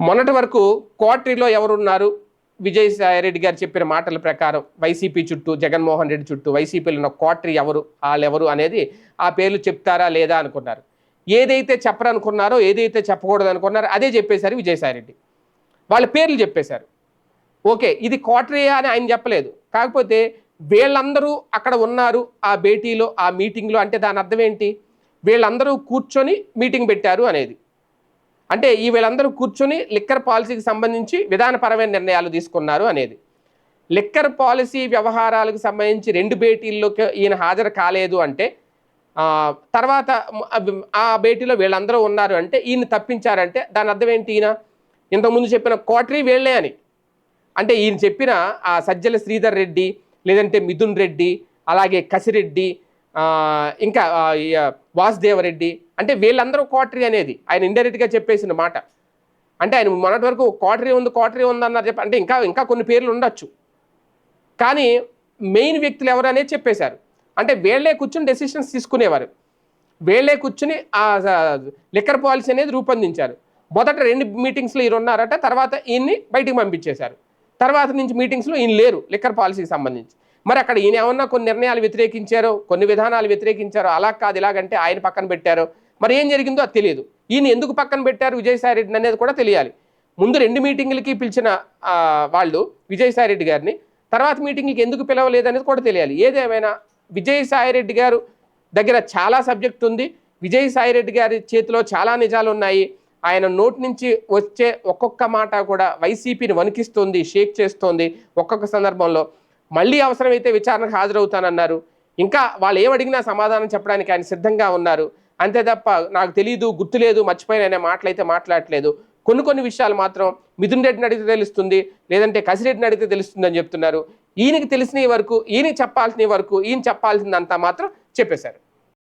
మొన్నటి వరకు కోటరీలో ఎవరున్నారు? విజయసాయి రెడ్డి గారు చెప్పిన మాటల ప్రకారం వైసీపీ చుట్టూ జగన్మోహన్ రెడ్డి చుట్టూ వైసీపీలో ఉన్న కోటరీ ఎవరు వాళ్ళెవరు అనేది ఆ పేర్లు చెప్తారా లేదా అనుకున్నారు. ఏదైతే చెప్పరనుకున్నారో ఏదైతే చెప్పకూడదు అనుకున్నారో అదే చెప్పేశారు విజయసాయి రెడ్డి వాళ్ళ పేర్లు చెప్పేశారు. ఓకే ఇది కోటరీయా అని ఆయన చెప్పలేదు. కాకపోతే వీళ్ళందరూ అక్కడ ఉన్నారు ఆ భేటీలో ఆ మీటింగ్లో అంటే దాని అర్థం ఏంటి? వీళ్ళందరూ కూర్చొని మీటింగ్ పెట్టారు అనేది. అంటే ఈ వీళ్ళందరూ కూర్చొని లిక్కర్ పాలసీకి సంబంధించి విధానపరమైన నిర్ణయాలు తీసుకున్నారు అనేది. లిక్కర్ పాలసీ వ్యవహారాలకు సంబంధించి రెండు భేటీల్లోకి ఈయన హాజరు కాలేదు అంటే తర్వాత ఆ భేటీలో వీళ్ళందరూ ఉన్నారు అంటే ఈయన తప్పించారంటే దాని అర్థం ఏంటి ఈయన? ఇంతకుముందు చెప్పిన కోటరీ వీళ్ళే అని. అంటే ఈయన చెప్పిన ఆ సజ్జల శ్రీధర్ రెడ్డి లేదంటే మిథున్ రెడ్డి అలాగే కసిరెడ్డి ఇంకా వాసుదేవరెడ్డి అంటే వీళ్ళందరూ కోటరీ అనేది ఆయన ఇండైరెక్ట్గా చెప్పేసిన మాట. అంటే ఆయన మొన్నటి వరకు కోటరీ ఉంది కోటరీ ఉంది అన్నారు చెప్పి అంటే ఇంకా ఇంకా కొన్ని పేర్లు ఉండొచ్చు. కానీ మెయిన్ వ్యక్తులు ఎవరు అనేది చెప్పేశారు. అంటే వీళ్ళే కూర్చుని డెసిషన్స్ తీసుకునేవారు. వీళ్ళే కూర్చుని ఆ లిక్కర్ పాలసీ అనేది రూపొందించారు. మొదట రెండు మీటింగ్స్లో ఈయన ఉన్నారట తర్వాత ఈయన్ని బయటికి పంపించేశారు. తర్వాత నుంచి మీటింగ్స్లో ఈయన లేరు లిక్కర్ పాలసీకి సంబంధించి. మరి అక్కడ ఈయన ఏమన్నా కొన్ని నిర్ణయాలు వ్యతిరేకించారో కొన్ని విధానాలు వ్యతిరేకించారో అలా కాదు ఇలాగంటే ఆయన పక్కన పెట్టారో. మరి ఏం జరిగిందో అది తెలియదు. ఈయన ఎందుకు పక్కన పెట్టారు విజయసాయి రెడ్డిని అనేది కూడా తెలియాలి. ముందు రెండు మీటింగులకి పిలిచిన వాళ్ళు విజయసాయి రెడ్డి గారిని తర్వాత మీటింగ్కి ఎందుకు పిలవలేదు అనేది కూడా తెలియాలి. ఏదేమైనా విజయసాయి రెడ్డి గారు దగ్గర చాలా సబ్జెక్ట్ ఉంది. విజయసాయి రెడ్డి గారి చేతిలో చాలా నిజాలు ఉన్నాయి. ఆయన నోటి నుంచి వచ్చే ఒక్కొక్క మాట కూడా వైసీపీని వణికిస్తుంది షేక్ చేస్తోంది ఒక్కొక్క సందర్భంలో. మళ్ళీ అవసరమైతే విచారణకు హాజరవుతానన్నారు. ఇంకా వాళ్ళు ఏమడిగినా సమాధానం చెప్పడానికి ఆయన సిద్ధంగా ఉన్నారు. అంతే తప్ప నాకు తెలియదు గుర్తులేదు మర్చిపోయిన అనే మాటలైతే మాట్లాడట్లేదు. కొన్ని కొన్ని విషయాలు మాత్రం మిథున్ రెడ్డిని అడిగితే తెలుస్తుంది లేదంటే కసిరెడ్డిని అడిగితే తెలుస్తుంది అని చెప్తున్నారు. ఈయనకి తెలిసిన వరకు ఈయనకి చెప్పాల్సిన వరకు ఈయన చెప్పాల్సిందంతా మాత్రం చెప్పేశారు.